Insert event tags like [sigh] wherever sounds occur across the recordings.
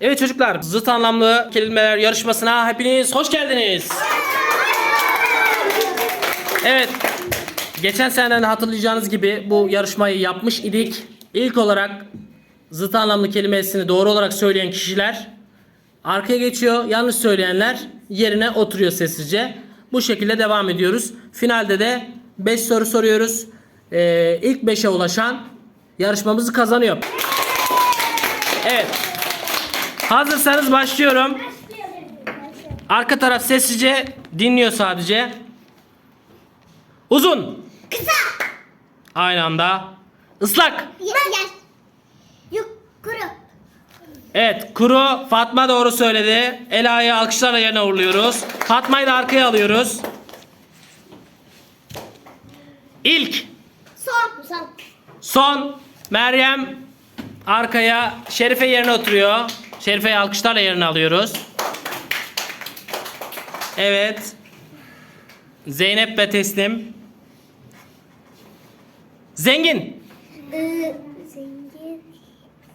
Evet çocuklar, zıt anlamlı kelimeler yarışmasına hepiniz hoş geldiniz. Evet, geçen seneden de hatırlayacağınız gibi bu yarışmayı yapmış idik. İlk olarak zıt anlamlı kelimesini doğru olarak söyleyen kişiler arkaya geçiyor. Yanlış söyleyenler yerine oturuyor sessizce. Bu şekilde devam ediyoruz. Finalde de 5 soru soruyoruz. Ee, ilk 5'e ulaşan yarışmamızı kazanıyor. Evet. Hazırsanız başlıyorum. Arka taraf sessizce dinliyor sadece. Uzun. Kısa. Aynı anda. Islak. Yer. Yok kuru. Evet kuru Fatma doğru söyledi. Ela'yı alkışlarla yerine uğurluyoruz. Fatma'yı da arkaya alıyoruz. İlk. Son. Son. Son. Meryem arkaya Şerife yerine oturuyor. Şerife'yi alkışlarla yerine alıyoruz. Evet. Zeynep ve Teslim. Zengin. Ee, zengin.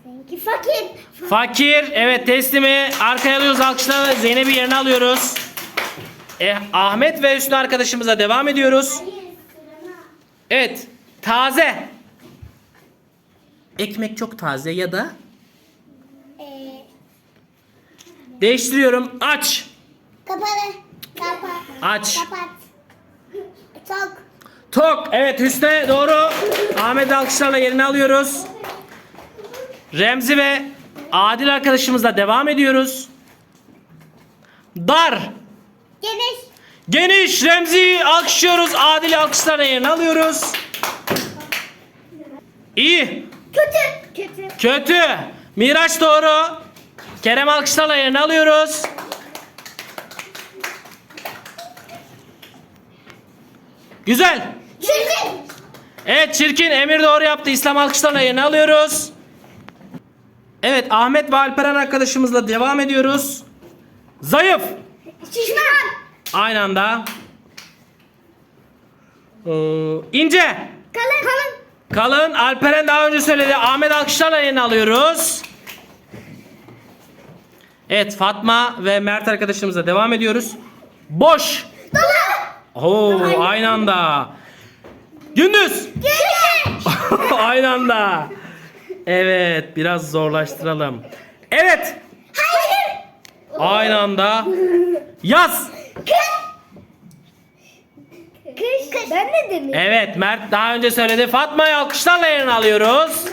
Zengin. Fakir. Fakir. Evet teslimi arkaya alıyoruz alkışlarla Zeynep'i yerine alıyoruz. E, Ahmet ve Hüsnü arkadaşımıza devam ediyoruz. Evet. Taze. Ekmek çok taze ya da Ee, değiştiriyorum. Aç. kapalı. Kapat. Aç. Kapat. Çok. Tok. Evet Hüsnü doğru. Ahmet alkışlarla yerine alıyoruz. Remzi ve Adil arkadaşımızla devam ediyoruz. Dar. Geniş. Geniş Remzi'yi alkışlıyoruz. Adil'i alkışlarla yerine alıyoruz. İyi. Kötü. Kötü. Kötü. Miraç doğru. Kerem alkışlarla alıyoruz. Güzel. Çirkin. Evet çirkin Emir doğru yaptı. İslam alkışlarla alıyoruz. Evet Ahmet ve Alperen arkadaşımızla devam ediyoruz. Zayıf. Şişman. Aynı anda. Ee, ince. Kalın. Kalın. Kalın. Alperen daha önce söyledi. Ahmet alkışlarla yerine alıyoruz. Evet Fatma ve Mert arkadaşımızla devam ediyoruz. Boş. Dolu. Oo, aynı anda. Gündüz. [laughs] Aynı anda. Evet biraz zorlaştıralım. Evet. Hayır. Aynı anda. Yaz. Kış. Kış. Ben ne dedim? Evet Mert daha önce söyledi. Fatma'yı alkışlarla yerine alıyoruz.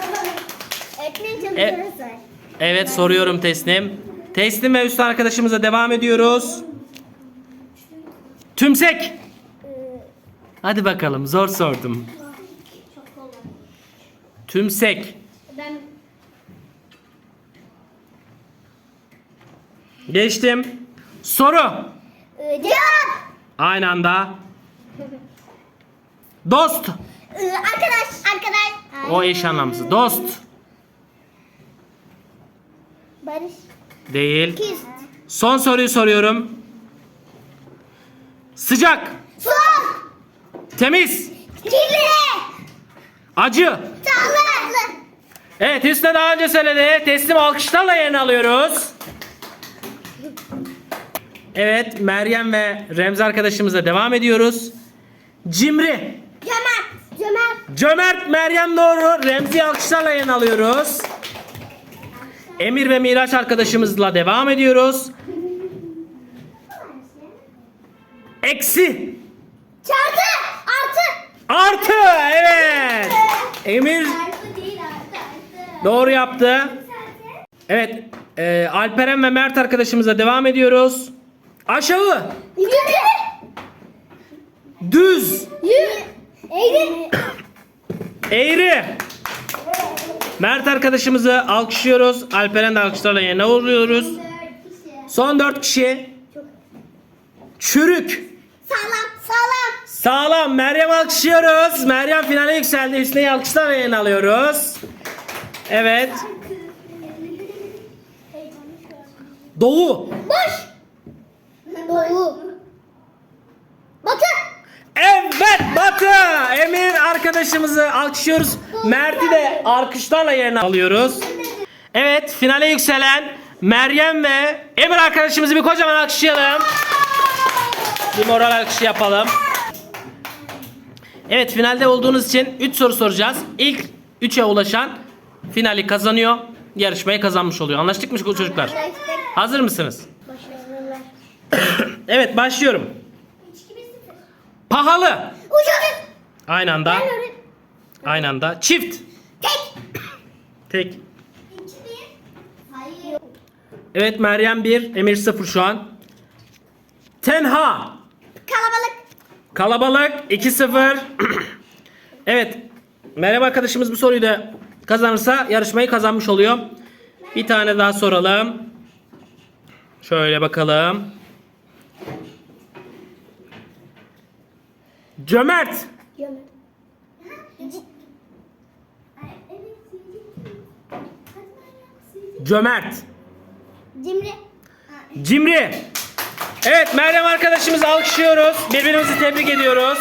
Öğretmenim çok E- soru sor. Evet soruyorum Teslim. Teslim ve üstü arkadaşımıza devam ediyoruz. Tümsek. Hadi bakalım zor sordum. Tümsek. Ben Geçtim. Soru. Ee, cevap. Aynı anda. Dost. Ee, arkadaş. Arkadaş. O eş anlamlısı. Dost. Barış. Değil. Son soruyu soruyorum. Sıcak. Soğuk. Temiz. Kirli. Acı. Sağlıklı. Evet Hüsnü daha önce söyledi. Teslim alkışlarla yerine alıyoruz. Evet Meryem ve Remzi arkadaşımıza devam ediyoruz. Cimri. Cömert. Cömert. Cömert Meryem doğru. Remzi alkışlarla yerine alıyoruz. Emir ve Miraç arkadaşımızla devam ediyoruz. Eksi. Çarpı. Artı. Artı. Evet. Emir Artı değil artı. Artı. doğru yaptı. Evet. e, Alperen ve Mert arkadaşımızla devam ediyoruz. Aşağı. Yukarı. Düz. Yürü. Eğri. Eğri. Mert arkadaşımızı alkışlıyoruz. Alperen de alkışlarla yerine uğurluyoruz. Son dört kişi. Çürük. Sağlam. Sağlam. Sağlam. Meryem alkışlıyoruz. Meryem finale yükseldi. Hüsnü'yü alkışlarla yerine alıyoruz. Evet. Doğu. Boş. Doğu. Batı. Evet Batı. Emir arkadaşımızı alkışlıyoruz. Mert'i de alkışlarla yerine alıyoruz. Evet finale yükselen Meryem ve Emir arkadaşımızı bir kocaman alkışlayalım. Bir moral alkışı yapalım. Evet finalde olduğunuz için 3 soru soracağız. İlk 3'e ulaşan finali kazanıyor. Yarışmayı kazanmış oluyor. Anlaştık mı çocuklar? Hazır mısınız? Evet başlıyorum. Pahalı. Uçak. Aynı anda. Aynı anda. Çift. Tek. Tek. Hayır. Evet Meryem 1, Emir 0 şu an. Tenha. Kalabalık. Kalabalık 2-0. [clears throat] evet. Meryem arkadaşımız bu soruyu da kazanırsa yarışmayı kazanmış oluyor. Bir tane daha soralım. Şöyle bakalım. Cömert. Cömert. Cimri. Cimri. Evet Meryem arkadaşımızı alkışlıyoruz. Birbirimizi tebrik ediyoruz.